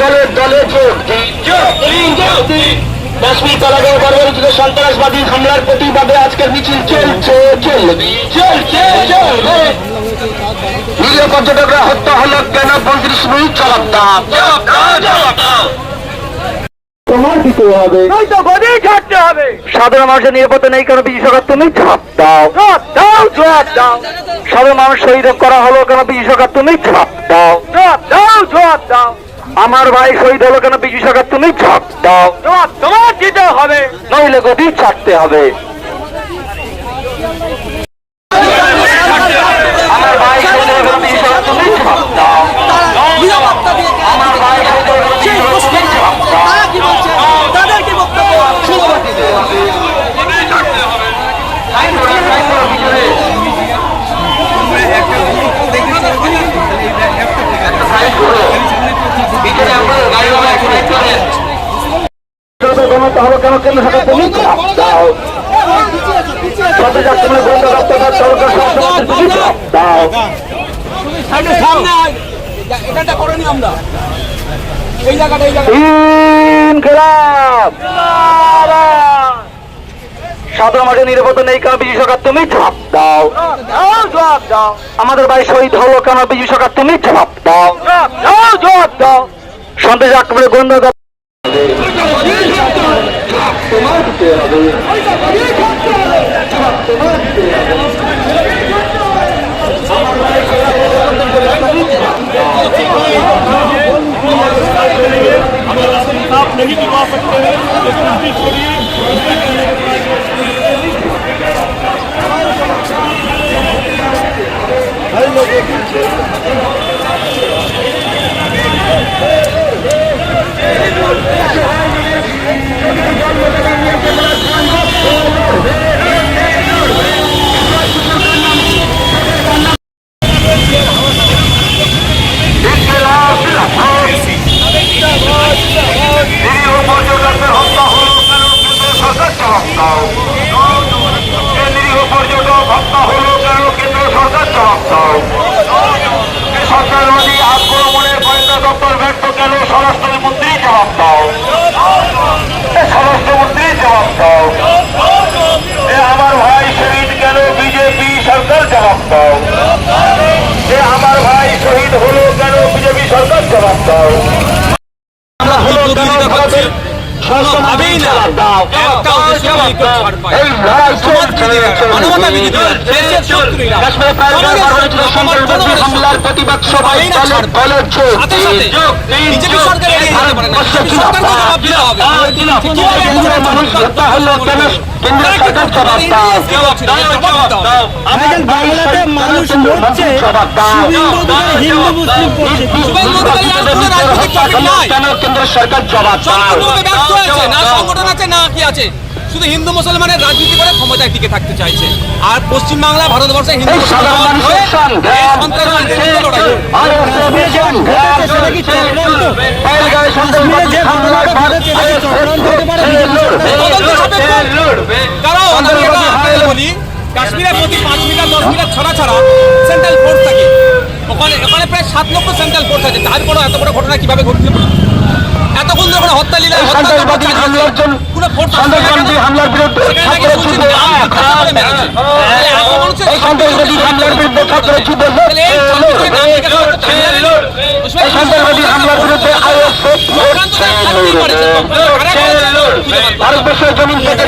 দলের দলে। কাশ্মীর কারাগার বর্বরিত সন্ত্রাসবাদী হামলার প্রতিবাদে আজকের মিছিল চলছে চলবে। চলছে চলবে। নিরীহ পর্যটকরা হত্যা হলো কেন? পঁয়ত্রিশ মিনিট জবাব দাও তোমার দিতে হবে। নয়তো গদি ছাড়তে হবে। সাধারণ মানুষের নিরাপত্তা নেই কেন? বিশেষজ্ঞ তুমি জবাব দাও। জবাব দাও জবাব দাও। সাধারণ মানুষ শহীদ করা হলো কেন? বিশেষজ্ঞ তুমি জবাব দাও। দাও জবাব দাও। আমার ভাই শহীদ হলো কেন? বিজু সরকার তুমি জবাব দাও। তোমার দিতে হবে। নইলে গদি ছাড়তে হবে আমার ভাই শহীদ হলো কেন বিশেষজ্ঞ তুমি জবাব দাও আমার ভাই শহীদ হলো কেন বিশেষজ্ঞ তুমি জবাব দাও তারা কি বলছে তাদের কি বক্তব্য গণতা হলো কেন? কেন্দ্র সরকার তুমি দাও। সরকার তুমি আমরা। এই জায়গাটা এই জায়গা সাধারণ মাঠে নিরাপত্তা নেই কেন বিজু সরকার? তুমি জবাব দাও। জবাব দাও। আমাদের ভাই শহীদ হলো কেন বিজু সরকার? তুমি জবাব দাও। জবাব দাও সন্দেশ আক্রমণে গন্ধ Maybe the officer is going to be for you. I don't know what you're doing. সরকারবাদী আক্রমণের গোয়েন্দা দপ্তর ব্যর্থ কেন? স্বরাষ্ট্রমন্ত্রী জবাব দাও। স্বরাষ্ট্রমন্ত্রী জবাব দাও। এ আমার ভাই শহীদ কেন? বিজেপি সরকার জবাব দাও। এ আমার ভাই শহীদ হলো কেন? বিজেপি সরকার জবাব দাও। কোনোভাবেই না। একটা মানবতা বিরোধী দেশের শত্রুরা কাশ্মীরে পাল্টা ভারতীয় সন্ত্রাসবাদী হামলার প্রতিবাদ সভায় দলে দলে যোগ সাথে সাথে। বিজেপি সরকার এড়িয়ে যেতে পারে না। বিজেপি সরকারকে জবাব দিতে হবে? কেন্দ্রের মানুষ হত্যা হলো কেন কেন্দ্র সরকার জবাব দাও। আমাদের বাংলাতে মানুষ মরছে হিন্দু মুসলিম কেন কেন্দ্র সরকার জবাব দাও। সম্পূর্ণভাবে ব্যর্থ হয়েছে। না সংগঠন আছে না কি আছে? শুধু হিন্দু মুসলমানের রাজনীতি করে ক্ষমতায় টিকে থাকতে চাইছে। আর পশ্চিমবাংলা ভারতবর্ষে হিন্দু মুসলমান সেন্ট্রাল ফোর্স থাকে ওখানে ওখানে প্রায় সাত লক্ষ সেন্ট্রাল ফোর্স আছে তারপরেও এত বড় ঘটনা কীভাবে ঘটল এতক্ষণ ওখানে হত্যা লীলা জন্য ফোর্স হামলার বিরুদ্ধে সন্ত্রাসবাদী হামলার বিরুদ্ধে ছাত্র যুব এই সন্ত্রাসবাদী হামলার বিরুদ্ধে ভারতবর্ষের জমিন থেকে